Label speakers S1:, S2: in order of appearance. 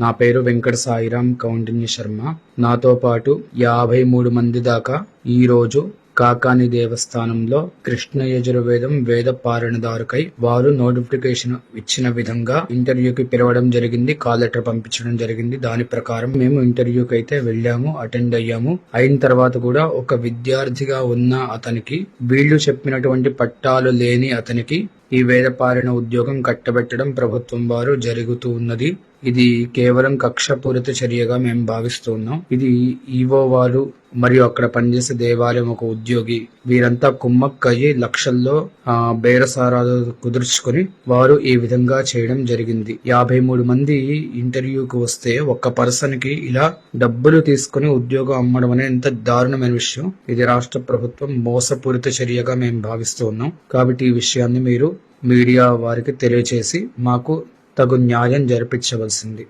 S1: నా పేరు వెంకట సాయిరాం కౌండిన్య శర్మ. నాతో పాటు యాభై మూడు మంది దాకా ఈరోజు కాకాని దేవస్థానంలో కృష్ణ యజుర్వేదం వేద పారణదారుకై వారు నోటిఫికేషన్ ఇచ్చిన విధంగా ఇంటర్వ్యూకి పిలవడం జరిగింది కాల్ లెటర్ పంపించడం జరిగింది. దాని ప్రకారం మేము ఇంటర్వ్యూకి అయితే వెళ్ళాము అటెండ్ అయ్యాము. అయిన తర్వాత కూడా ఒక విద్యార్థిగా ఉన్న అతనికి వీళ్ళు చెప్పినటువంటి పట్టాలు లేని అతనికి ఈ వేదపాలన ఉద్యోగం కట్టబెట్టడం ప్రభుత్వం వారు జరుగుతూ ఉన్నది. ఇది కేవలం కక్షపూరిత చర్యగా మేము భావిస్తున్నాం. ఇది ఈవో వారు మరియు అక్కడ పనిచేసే దేవాలయం ఒక ఉద్యోగి వీరంతా కుమ్మక్కయ్యి లక్షల్లో ఆ, బేరసారాలు కుదుర్చుకొని వారు ఈ విధంగా చేయడం జరిగింది. యాభై మూడు మంది ఇంటర్వ్యూకి వస్తే ఒక్క పర్సన్కి ఇలా డబ్బులు తీసుకుని ఉద్యోగం అమ్మడం అనేది ఎంత దారుణమైన విషయం. ఇది రాష్ట్ర ప్రభుత్వం మోసపూరిత చర్యగా మేము భావిస్తున్నాం. కాబట్టి ఈ విషయాన్ని మీరు మీడియా వారికి తెలియచేసి మాకు తగు న్యాయం జరిపించవలసింది.